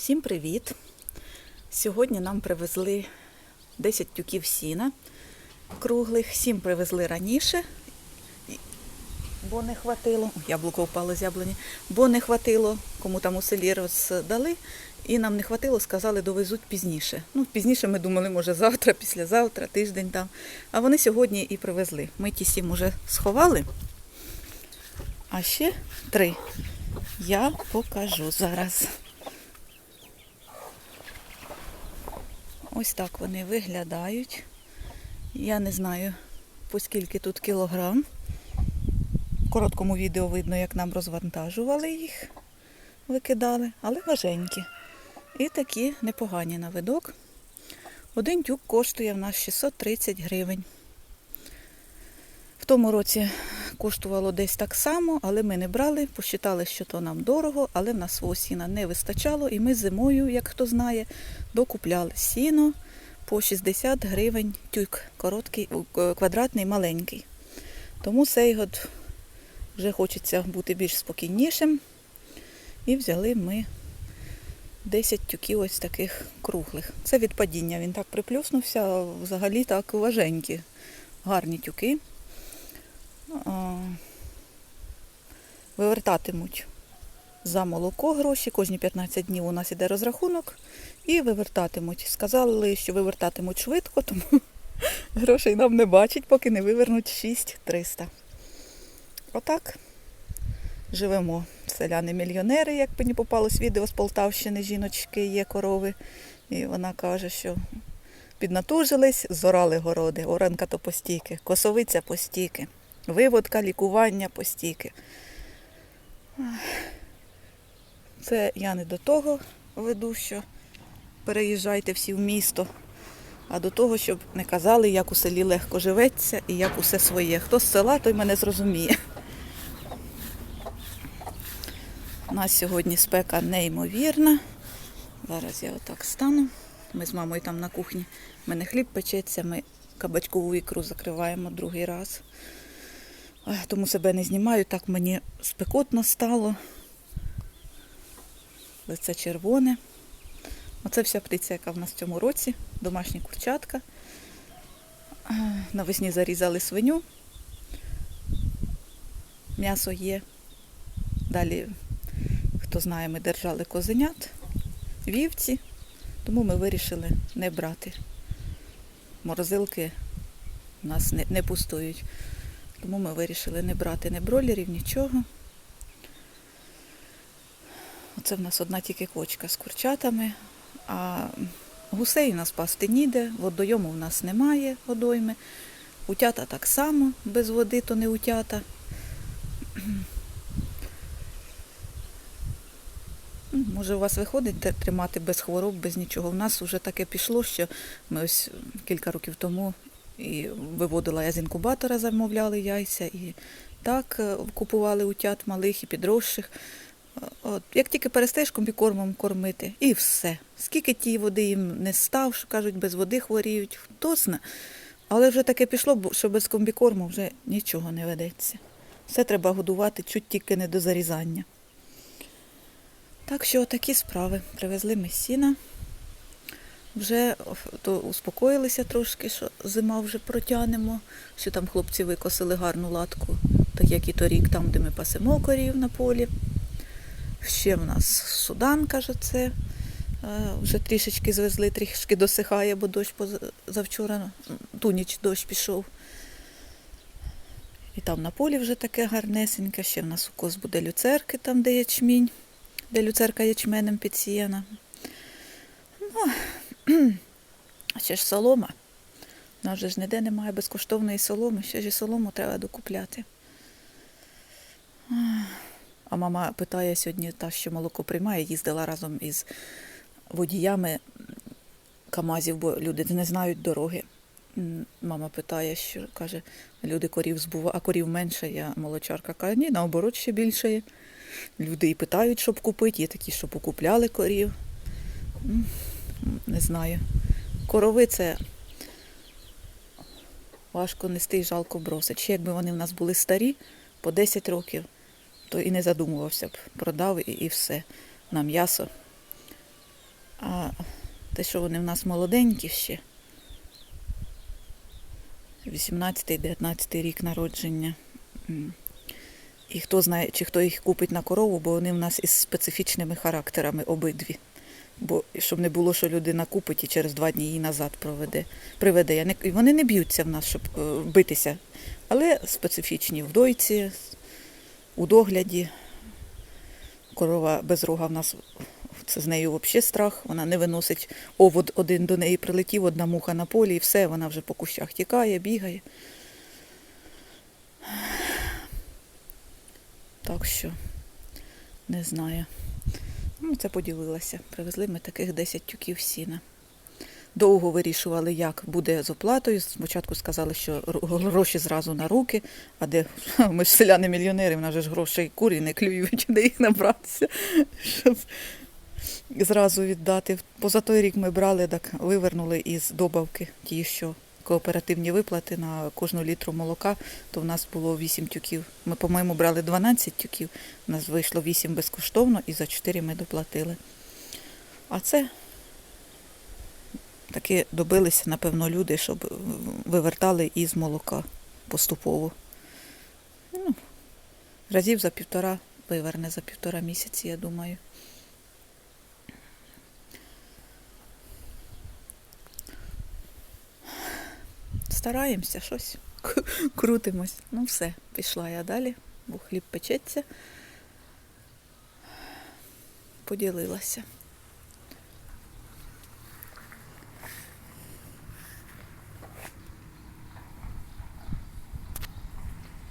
Всім привіт! Сьогодні нам привезли 10 тюків сіна круглих, 7 привезли раніше, бо не хватило. Яблуко впало з яблуні, бо не хватило, кому там у селі роздали. І нам не хватило, сказали, довезуть пізніше. Ну, пізніше ми думали, може, завтра, післязавтра, тиждень там. А вони сьогодні і привезли. Ми ті сім уже сховали. А ще три. Я покажу зараз. Ось так вони виглядають. Я не знаю, по скільки тут кілограм. В короткому відео видно, як нам розвантажували їх, викидали, але важенькі. І такі непогані на видок. Один тюк коштує в нас 630 гривень. В тому році коштувало десь так само, але ми не брали, посчитали, що то нам дорого, але в нас свого сіна не вистачало, і ми зимою, як хто знає, докупляли сіно по 60 гривень тюк, короткий, квадратний, маленький. Тому цей год вже хочеться бути більш спокійнішим. І взяли ми 10 тюків ось таких круглих. Це від падіння. Він так приплюснувся, взагалі так важенькі, гарні тюки. Вивертатимуть за молоко гроші. Кожні 15 днів у нас іде розрахунок і вивертатимуть. Сказали, що вивертатимуть швидко, тому грошей нам не бачать, поки не вивернуть 6300. Отак живемо. Селяни-мільйонери, як мені попалось відео з Полтавщини, жіночки є корови. І вона каже, що піднатужились, зорали городи, оранка то постійки, косовиця постійки, виводка, лікування постійки. Це я не до того веду, що переїжджайте всі в місто, а до того, щоб не казали, як у селі легко живеться і як усе своє. Хто з села, той мене зрозуміє. У нас сьогодні спека неймовірна. Зараз я отак стану. Ми з мамою там на кухні. У мене хліб печеться, ми кабачкову ікру закриваємо другий раз. Тому себе не знімаю, так мені спекотно стало. Лице червоне. Оце вся птиця, яка в нас в цьому році. Домашні курчатка. Навесні зарізали свиню. М'ясо є. Далі, хто знає, ми держали козенят, вівці, тому ми вирішили не брати. Морозилки у нас не, не пустують. Тому ми вирішили не брати ні бройлерів, нічого. Оце в нас одна тільки кочка з курчатами, а гусей у нас пасти ніде, водойому в нас немає водойми. Утята так само, без води то не утята. Може, у вас виходить тримати без хвороб, без нічого. У нас вже таке пішло, що ми ось кілька років тому і виводила я з інкубатора, замовляли яйця, і так е, купували утят малих і підросших. Е, От, як тільки перестаєш комбікормом кормити, і все. Скільки тієї води їм не став, що кажуть, без води хворіють, хто зна. Але вже таке пішло, що без комбікорму вже нічого не ведеться. Все треба годувати чуть тільки не до зарізання. Так що такі справи. Привезли ми сіна. Вже то успокоїлися трошки, що зима вже протягнемо, що там хлопці викосили гарну латку, так як і торік, там, де ми пасемо корів на полі. Ще в нас судан, каже, це. Е, Вже трішечки звезли, трішки досихає, бо дощ завчора, ту ніч дощ пішов. І там на полі вже таке гарнесеньке. Ще в нас укос буде люцерки, там, де ячмінь, де люцерка ячменем підсіяна. Ну, ще ж солома. У нас же ж ніде немає безкоштовної соломи, ще ж і солому треба докупляти. А мама питає сьогодні, та, що молоко приймає, їздила разом із водіями Камазів, бо люди не знають дороги. Мама питає, що каже, люди корів збувають, а корів менше, я молочарка каже, ні, наоборот, ще більше є. Люди і питають, щоб купити, є такі, що покупляли корів. Не знаю. Корови це важко нести і жалко бросити. Ще якби вони в нас були старі, по 10 років, то і не задумувався б. Продав і, і все на м'ясо. А те, що вони в нас молоденькі ще. 18-19 рік народження. І хто знає, чи хто їх купить на корову, бо вони в нас із специфічними характерами обидві. Бо щоб не було, що людина купить і через два дні її назад проведе, приведе. Я не, вони не б'ються в нас, щоб е, битися, але специфічні в дойці, у догляді. Корова без рога в нас це з нею взагалі страх. Вона не виносить овод один до неї прилетів, одна муха на полі, і все, вона вже по кущах тікає, бігає. Так що не знаю. Ну, це поділилася. Привезли ми таких 10 тюків сіна. Довго вирішували, як буде з оплатою. Спочатку сказали, що гроші зразу на руки, а де ми ж селяни-мільйонери, в нас же ж грошей курі не клюють, де їх набратися, щоб зразу віддати. Поза той рік ми брали, так вивернули із добавки ті, що кооперативні виплати на кожну літру молока, то в нас було 8 тюків. Ми, по-моєму, брали 12 тюків, у нас вийшло 8 безкоштовно і за 4 ми доплатили. А це таки добилися, напевно, люди, щоб вивертали із молока поступово. Ну, разів за півтора виверне за півтора місяці, я думаю. Стараємося щось, крутимось. Ну все, пішла я далі, бо хліб печеться. Поділилася.